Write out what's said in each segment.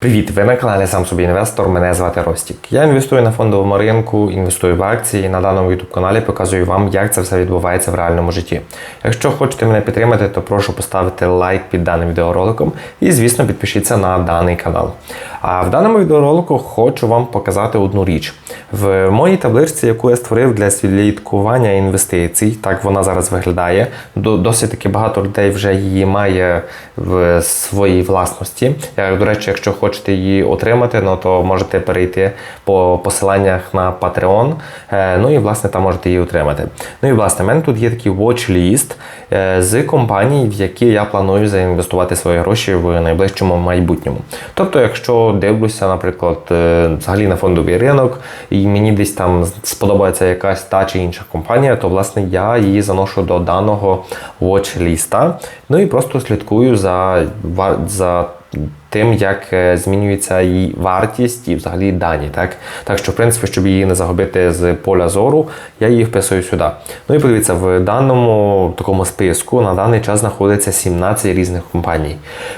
Привіт! Ви на каналі Сам собі інвестор. Мене звати Ростік. Я інвестую на фондовому ринку, інвестую в акції. На даному youtube каналі показую вам, як це все відбувається в реальному житті. Якщо хочете мене підтримати, то прошу поставити лайк під даним відеороликом і, звісно, підпишіться на даний канал. А в даному відеоролику хочу вам показати одну річ. В моїй табличці, яку я створив для слідкування інвестицій, так вона зараз виглядає. Досить таки багато людей вже її має в своїй власності. Я, До речі, якщо хочете її отримати, ну, то можете перейти по посиланнях на Patreon. Е, ну і власне там можете її отримати. Ну і власне, в мене тут є такий watch-list е, з компаній, в які я планую заінвестувати свої гроші в найближчому майбутньому. Тобто, якщо дивлюся, наприклад, е, взагалі на фондовий ринок, і мені десь там сподобається якась та чи інша компанія, то власне я її заношу до даного watch-ліста. Ну і просто слідкую за, за тим, як е, змінюється її вартість і взагалі дані. Так Так що, в принципі, щоб її не загубити з поля зору, я її вписую сюди. Ну і подивіться, в даному такому списку на даний час знаходиться 17 різних компаній.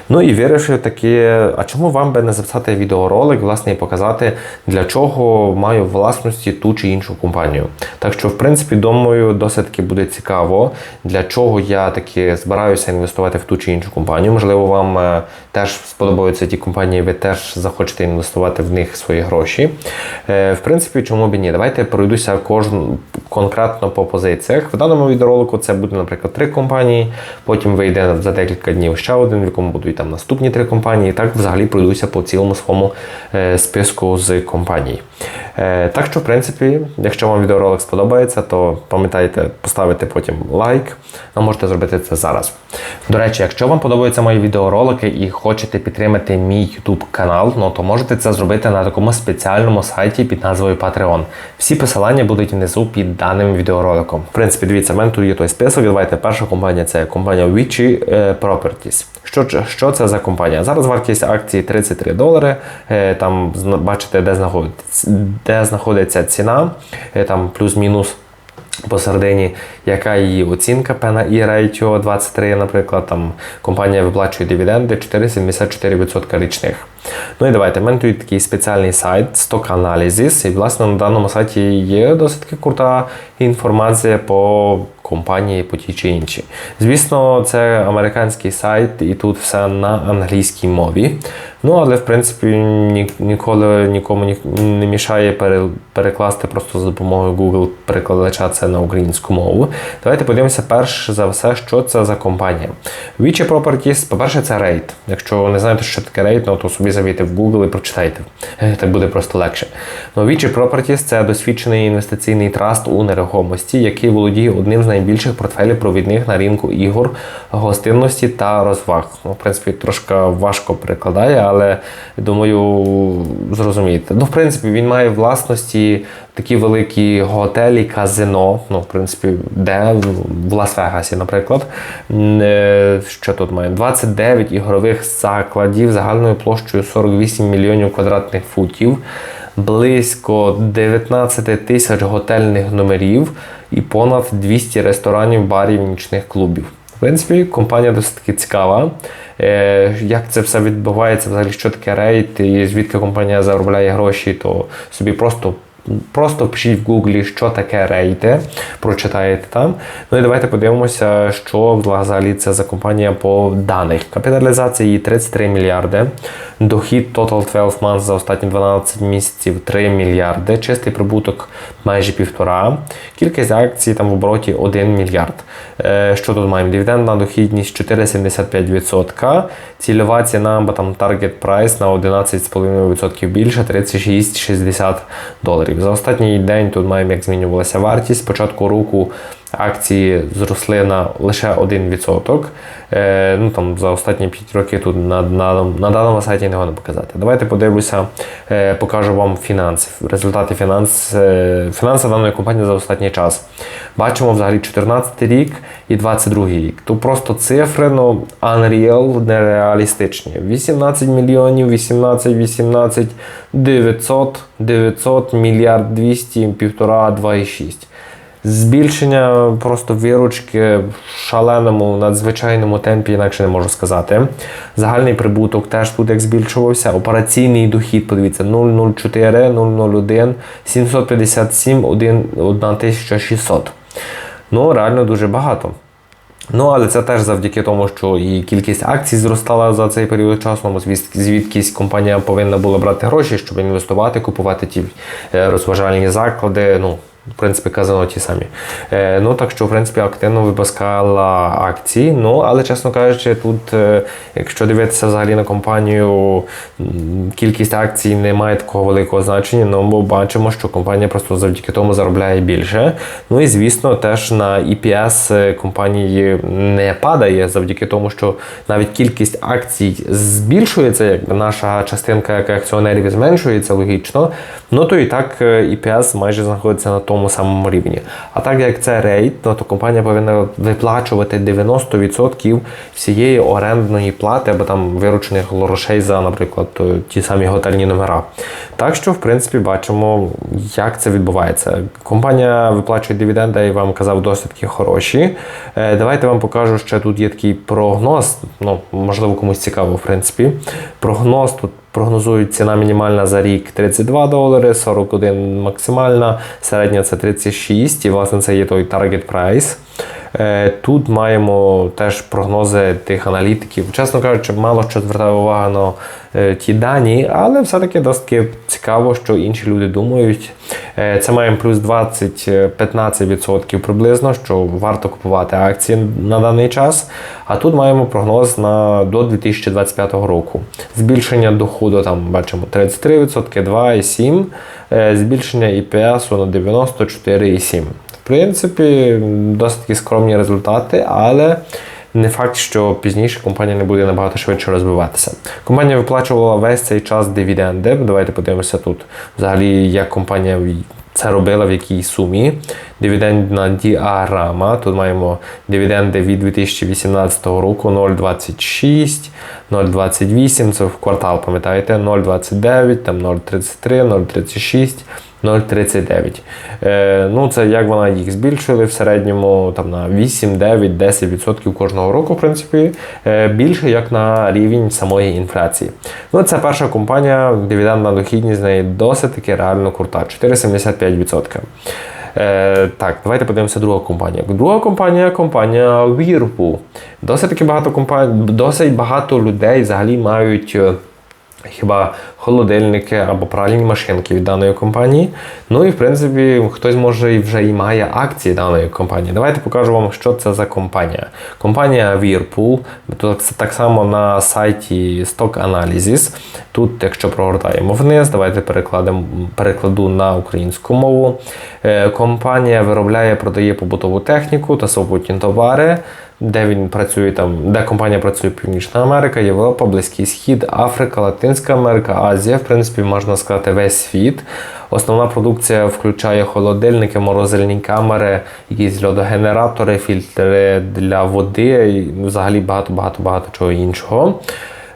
Ну і вирішив таки, а чому вам би не записати відеоролик, власне, і показати, для чого маю власності ту чи іншу компанію. Так що, в принципі, думаю, досить таки буде цікаво, для чого я таки збираюся інвестувати в ту чи іншу компанію. Можливо, вам е, теж сподобається подобаються ті компанії, ви теж захочете інвестувати в них свої гроші. Е, в принципі, чому б ні? Давайте пройдуся кожну конкретно по позиціях. В даному відеоролику це буде, наприклад, три компанії. Потім вийде за декілька днів ще один, в якому будуть там наступні три компанії. Так взагалі пройдуся по цілому своєму е, списку з компаній. Е, так що, в принципі, якщо вам відеоролик сподобається, то пам'ятайте поставити потім лайк. Ви можете зробити це зараз. До речі, якщо вам подобаються мої відеоролики і хочете підтримати мій YouTube канал, ну то можете це зробити на такому спеціальному сайті під назвою Patreon. Всі посилання будуть внизу під даним відеороликом. В принципі, дивіться, в мене тут є той список. Давайте перша компанія це компанія Witchy е, Properties. Що що це за компанія? Зараз вартість акції 33 долари. Е, там бачите, де знаходиться, де знаходиться ціна, е, там плюс-мінус посередині, яка її оцінка пена і рейтіо 23, наприклад, там компанія виплачує дивіденди 4,74% річних. Ну і давайте, в мене такий спеціальний сайт Stock Analysis, і власне на даному сайті є досить крута інформація по компанії по тій чи іншій. Звісно, це американський сайт, і тут все на англійській мові. Ну, але в принципі ніколи нікому не мішає перекласти просто за допомогою Google перекладача це на українську мову. Давайте подивимося перш за все, що це за компанія. Вічі Properties, по-перше, це рейд. Якщо не знаєте, що таке рейд, ну, то собі завійте в Google і прочитайте. Так буде просто легше. Ну, Вічі Properties це досвідчений інвестиційний траст у нерухомості, який володіє одним з найбільших портфелів провідних на ринку ігор, гостинності та розваг. Ну, В принципі, трошки важко перекладає але думаю, зрозумієте. Ну, в принципі, він має власності такі великі готелі, казино. Ну, в принципі, де в Лас-Вегасі, наприклад. Е, що тут має? 29 ігрових закладів загальною площею 48 мільйонів квадратних футів. Близько 19 тисяч готельних номерів і понад 200 ресторанів, барів, нічних клубів. В принципі, компанія досить таки цікава. Е, як це все відбувається, взагалі, що таке рейд, і звідки компанія заробляє гроші, то собі просто Просто пишіть в Гуглі, що таке рейти, прочитаєте там. Ну і давайте подивимося, що взагалі це за компанія по даних. Капіталізація її 33 мільярди. Дохід Total 12 Months за останні 12 місяців 3 мільярди. Чистий прибуток майже півтора. Кількість акцій там в обороті 1 мільярд. Е, що тут маємо? Дивідендна дохідність 4,75%. Цільова ціна або там target price на 11,5% більше 36,60 доларів. За останній день тут маємо, як змінювалася вартість. Спочатку року акції зросли на лише 1%. Е, ну, там, За останні 5 років тут на на, на даному сайті не можна показати. Давайте подивлюся, е, покажу вам фінанси. Результати фінанс, е, фінанси даної компанії за останній час. Бачимо взагалі 14 рік і 22 рік. Тут просто цифри ну, unreal, нереалістичні. 18 мільйонів, 18, 18, 900, 900, мільярд 200, півтора, 2,6. Збільшення просто виручки в шаленому, надзвичайному темпі, інакше не можу сказати. Загальний прибуток теж тут як збільшувався. Операційний дохід, подивіться, 004, 001, 757, 1, 1600. Ну, реально дуже багато. Ну, але це теж завдяки тому, що і кількість акцій зростала за цей період часу. Звідкись компанія повинна була брати гроші, щоб інвестувати, купувати ті е, розважальні заклади. Ну, в принципі, казано ті самі. Е, ну так що, в принципі, активно випускала акції. Ну, але чесно кажучи, тут, е, якщо дивитися взагалі на компанію, кількість акцій не має такого великого значення. Ну, бо бачимо, що компанія просто завдяки тому заробляє більше. Ну і звісно, теж на EPS е, компанії не падає завдяки тому, що навіть кількість акцій збільшується, якби наша частинка як акціонерів зменшується логічно. Ну то і так е, EPS майже знаходиться на тому самому рівні. А так як це рейд, то компанія повинна виплачувати 90% всієї орендної плати або там виручених грошей за, наприклад, ті самі готельні номера. Так що, в принципі, бачимо, як це відбувається. Компанія виплачує дивіденди, я вам казав, досить таки хороші. Е, Давайте вам покажу, ще тут є такий прогноз. Ну, можливо, комусь цікаво, в принципі. Прогноз тут прогнозують ціна мінімальна за рік 32 долари, 41 максимальна, середня це 36, і власне це є той target price. Е, Тут маємо теж прогнози тих аналітиків. Чесно кажучи, мало що звертаю увагу на е, ті дані, але все-таки досить цікаво, що інші люди думають. Е, Це маємо плюс 20-15% приблизно, що варто купувати акції на даний час. А тут маємо прогноз на до 2025 року. Збільшення доходу там бачимо 33%, 2,7%, е, збільшення ІПСу на 94,7%. Принципі, досить такі скромні результати, але не факт, що пізніше компанія не буде набагато швидше розвиватися. Компанія виплачувала весь цей час дивіденди. Давайте подивимося тут взагалі, як компанія це робила, в якій сумі. Дивідендна діаграма. Тут маємо дивіденди від 2018 року 0,26, 0,28, це в квартал, пам'ятаєте, 0,29, там 0,33, 0,36. 0,39. Е, ну, це як вона їх збільшили в середньому там, на 8, 9, 10% кожного року, в принципі, е, більше як на рівень самої інфляції. Ну, це перша компанія, дивідендна дохідність з неї досить таки реально крута 4,75%. Е, так, давайте подивимося другу компанію. Друга компанія компанія Whirlpool. Досить таки багато компаній, досить багато людей взагалі мають. Хіба холодильники або пральні машинки від даної компанії. Ну і в принципі, хтось може вже і має акції даної компанії. Давайте покажу вам, що це за компанія. Компанія Whirlpool. Тут так само на сайті Stock Analysis. Тут, якщо прогортаємо вниз, давайте перекладемо, перекладу на українську мову. Е, Компанія виробляє, продає побутову техніку та супутні товари де він працює там, де компанія працює Північна Америка, Європа, Близький Схід, Африка, Латинська Америка, Азія, в принципі, можна сказати, весь світ. Основна продукція включає холодильники, морозильні камери, якісь льодогенератори, фільтри для води і взагалі багато-багато багато чого іншого.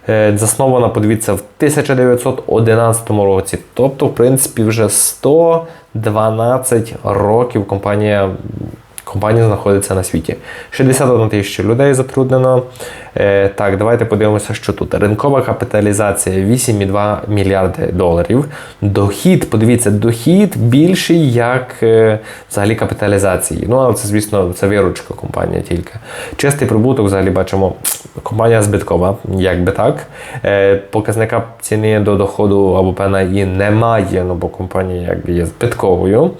Е, Заснована, подивіться, в 1911 році. Тобто, в принципі, вже 112 років компанія компанія знаходиться на світі. 61 тисяча людей затруднено. Е, так, давайте подивимося, що тут. Ринкова капіталізація 8,2 мільярди доларів. Дохід, подивіться, дохід більший, як е, взагалі капіталізації. Ну, але це, звісно, це виручка компанія тільки. Чистий прибуток, взагалі бачимо, компанія збиткова, як би так. Е, показника ціни до доходу або певна і немає, ну бо компанія якби є збитковою.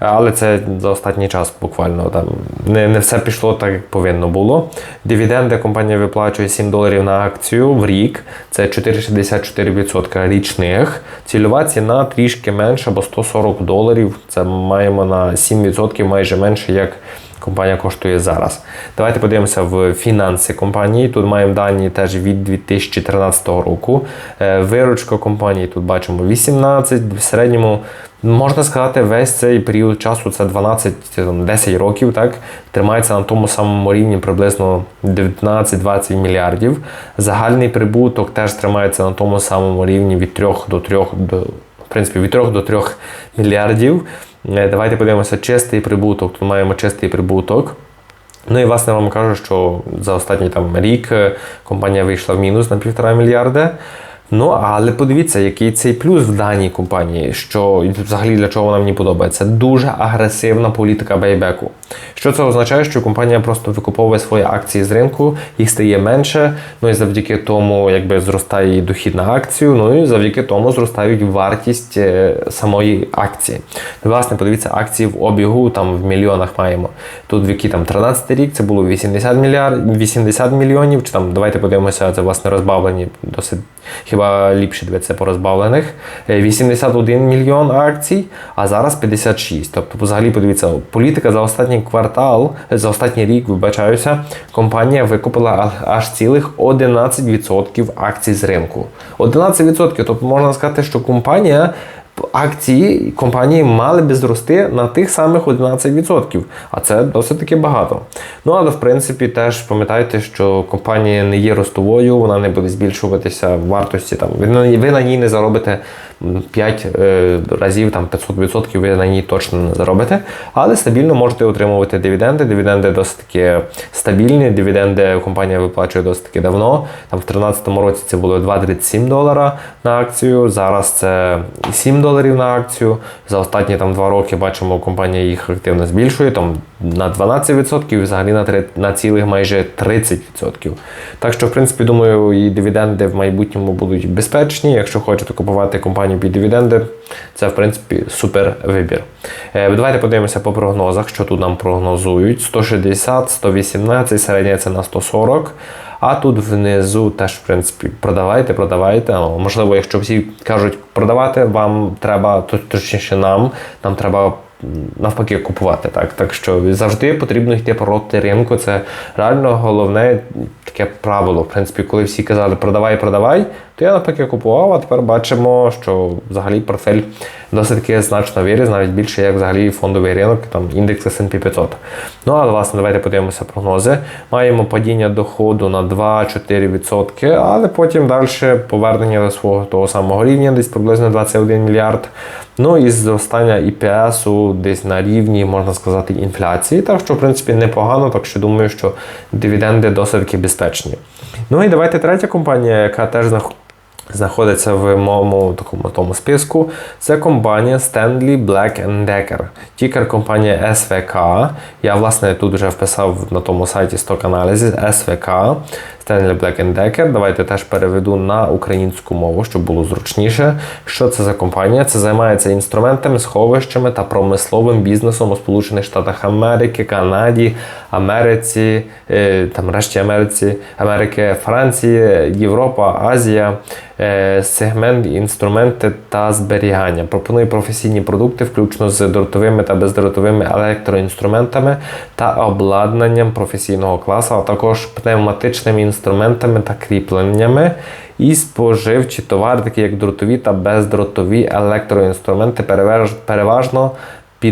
Але це за останній час буквально там не, не все пішло так, як повинно було. Дивіденди компанія виплачує 7 доларів на акцію в рік, це 4,64% річних. Цільова ціна трішки менша, бо 140 доларів. Це маємо на 7% майже менше, як компанія коштує зараз. Давайте подивимося в фінанси компанії. Тут маємо дані теж від 2013 року. Е, Виручка компанії тут бачимо 18, в середньому. Можна сказати, весь цей період часу, це 12-10 років, так, тримається на тому самому рівні приблизно 19-20 мільярдів. Загальний прибуток теж тримається на тому самому рівні від 3 до 3 до в принципі, від 3 до 3 мільярдів. Е, Давайте подивимося чистий прибуток. Тут маємо чистий прибуток. Ну і власне вам кажу, що за останній там рік е, компанія вийшла в мінус на півтора мільярда. Ну, але подивіться, який цей плюс в даній компанії, що взагалі для чого вона мені подобається. Дуже агресивна політика бейбеку. Що це означає, що компанія просто викуповує свої акції з ринку, їх стає менше. Ну і завдяки тому, якби зростає її дохід на акцію. Ну і завдяки тому зростають вартість е, самої акції. Власне, подивіться, акції в обігу там в мільйонах маємо. Тут в який там 13 рік це було 80 мільярд 80 мільйонів. Чи там давайте подивимося, це власне розбавлені досить хіба ліпше дивитися по розбавлених. Е, 81 мільйон акцій, а зараз 56. Тобто, взагалі, подивіться, політика за останній квартал, за останній рік, вибачаюся, компанія викупила аж цілих 11% акцій з ринку. 11%. Тобто можна сказати, що компанія. Акції компанії мали би зрости на тих самих 11%, а це досить таки багато. Ну але в принципі теж пам'ятайте, що компанія не є ростовою, вона не буде збільшуватися в вартості. Там ви на, ній не заробите 5 е, разів там 500%, ви на ній точно не заробите, але стабільно можете отримувати дивіденди. Дивіденди досить таки стабільні. Дивіденди компанія виплачує досить таки давно. Там в 2013 році це було 2,37 долара на акцію. Зараз це 7 доларів на акцію. За останні там 2 роки бачимо, компанія їх активно збільшує там на 12% і взагалі на, три- на цілих майже 30%. Так що, в принципі, думаю, і дивіденди в майбутньому будуть безпечні. Якщо хочете купувати компанію під дивіденди, це в принципі супер вибір. Е, Давайте подивимося по прогнозах, що тут нам прогнозують: 160, 118, середня це на 140. А тут внизу теж, в принципі, продавайте, продавайте. Ну, Можливо, якщо всі кажуть продавати, вам треба, то- точніше нам, нам треба навпаки купувати. Так? так що завжди потрібно йти проти ринку. Це реально головне таке правило. В принципі, коли всі казали продавай, продавай, то я навпаки купував, а тепер бачимо, що взагалі портфель досить значно виріс, навіть більше, як взагалі фондовий ринок, там індекс S&P 500. Ну, але власне, давайте подивимося прогнози. Маємо падіння доходу на 2-4%, але потім далі повернення до свого того самого рівня, десь приблизно 21 мільярд. Ну і зростання ІПСу десь на рівні, можна сказати, інфляції. Так що, в принципі, непогано, так що думаю, що дивіденди досить таки безпечні. Ну і давайте третя компанія, яка теж знах- знаходиться в моєму такому тому списку. Це компанія Stanley Black Decker. Тікер компанія СВК. Я, власне, тут вже вписав на тому сайті сток аналізів СВК. Stanley Black Decker. Давайте теж переведу на українську мову, щоб було зручніше. Що це за компанія? Це займається інструментами, сховищами та промисловим бізнесом у Сполучених Штатах Америки, Канаді, Америці, е, там решті Америці, Америки, Франції, Європа, Азія. Е, Сегмент інструменти та зберігання. Пропонує професійні продукти, включно з дротовими та бездротовими електроінструментами та обладнанням професійного класу, а також пневматичними інструментами та кріпленнями. І споживчі товари, такі як дротові та бездротові електроінструменти, переваж- переважно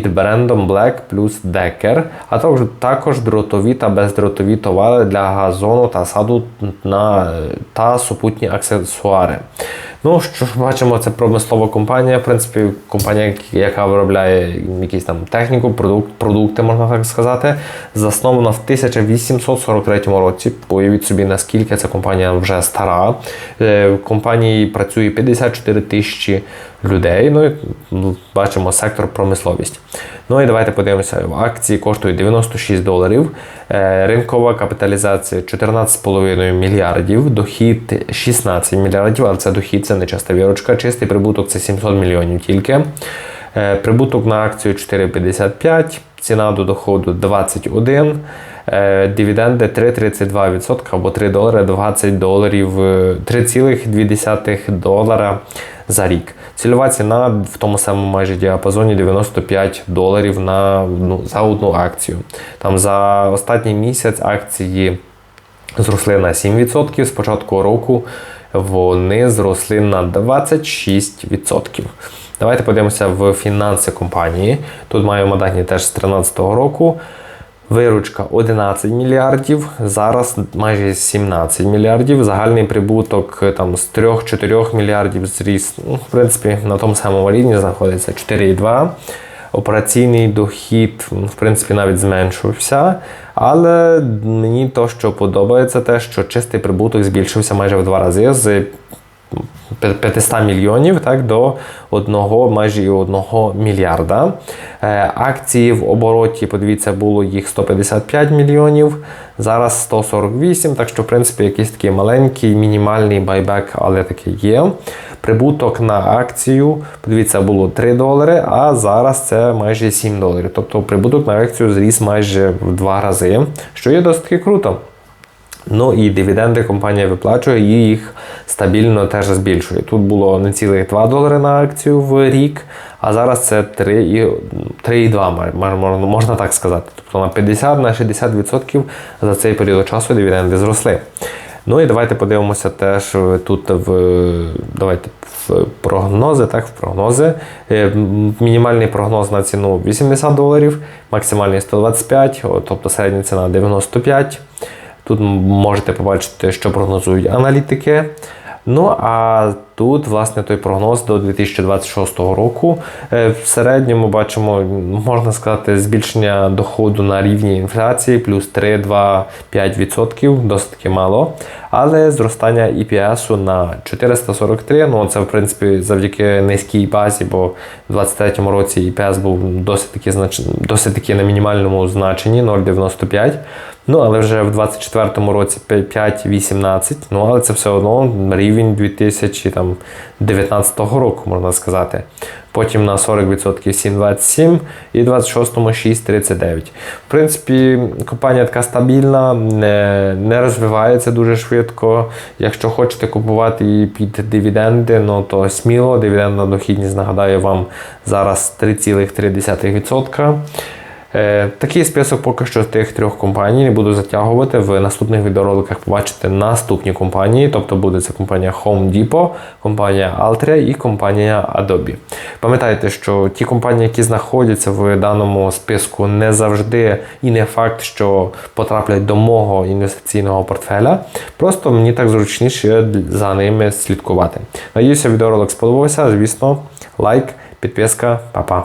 під брендом Black плюс Decker, а також, також дротові та бездротові товари для газону та саду на, та супутні аксесуари. Ну, що ж бачимо, це промислова компанія, в принципі, компанія, яка виробляє якісь там техніку, продукт, продукти, можна так сказати, заснована в 1843 році. Уявіть собі, наскільки ця компанія вже стара. Е, В компанії працює 54 тисячі людей. Ну і ну, бачимо сектор промисловість. Ну і давайте подивимося. Акції коштують 96 доларів. Е, Ринкова капіталізація 14,5 мільярдів, дохід 16 мільярдів, але це дохід, це не часта вірочка. Чистий прибуток це 700 мільйонів тільки. Е, Прибуток на акцію 4,55, ціна до доходу 21, е, дивіденди 3,32% або 3 долари 20 доларів, е, 3,2 долара за рік. Цільова ціна в тому самому майже діапазоні 95 доларів на, ну, за одну акцію. Там за останній місяць акції зросли на 7%. З початку року вони зросли на 26%. Давайте подивимося в фінанси компанії. Тут маємо дані теж з 2013 року. Виручка 11 мільярдів, зараз майже 17 мільярдів. Загальний прибуток е, там з 3-4 мільярдів зріс. Ну, в принципі, на тому самому рівні знаходиться 4,2. Операційний дохід, в принципі, навіть зменшився. Але мені то, що подобається, те, що чистий прибуток збільшився майже в два рази з 500 мільйонів так, до одного, майже і одного мільярда. Е, акції в обороті, подивіться, було їх 155 мільйонів, зараз 148, так що, в принципі, якийсь такий маленький, мінімальний байбек, але такий є. Прибуток на акцію, подивіться, було 3 долари, а зараз це майже 7 доларів. Тобто прибуток на акцію зріс майже в два рази, що є досить круто. Ну і дивіденди компанія виплачує і їх стабільно теж збільшує. Тут було не цілих 2 долари на акцію в рік, а зараз це 3,2, мар- мар- можна так сказати. Тобто на 50 на 60% за цей період часу дивіденди зросли. Ну і давайте подивимося теж е, тут в давайте в прогнози. Так, в прогнози. Е, Мінімальний прогноз на ціну 80 доларів, максимальний 125, тобто середня ціна 95. Тут можете побачити, що прогнозують аналітики. Ну а тут, власне, той прогноз до 2026 року. Е, В середньому бачимо, можна сказати, збільшення доходу на рівні інфляції плюс 3-2-5%, досить таки мало. Але зростання EPS на 443, ну це в принципі завдяки низькій базі, бо в 2023 році EPS був досить знач... досить таки на мінімальному значенні 0,95. Ну, але вже в 24-му році 5,18, ну але це все одно рівень 2019 року, можна сказати. Потім на 40% 7,27 і в 26-му 6,39. В принципі, компанія така стабільна, не, не розвивається дуже швидко. Якщо хочете купувати її під дивіденди, ну то сміло, дивідендна дохідність, нагадаю вам, зараз 3,3%. Е, Такий список поки що тих трьох компаній не буду затягувати. В наступних відеороликах побачите наступні компанії, тобто буде це компанія Home Depot, компанія Altria і компанія Adobe. Пам'ятайте, що ті компанії, які знаходяться в даному списку, не завжди і не факт, що потраплять до мого інвестиційного портфеля. Просто мені так зручніше за ними слідкувати. Надіюся, відеоролик сподобався. Звісно, лайк, підписка, па-па.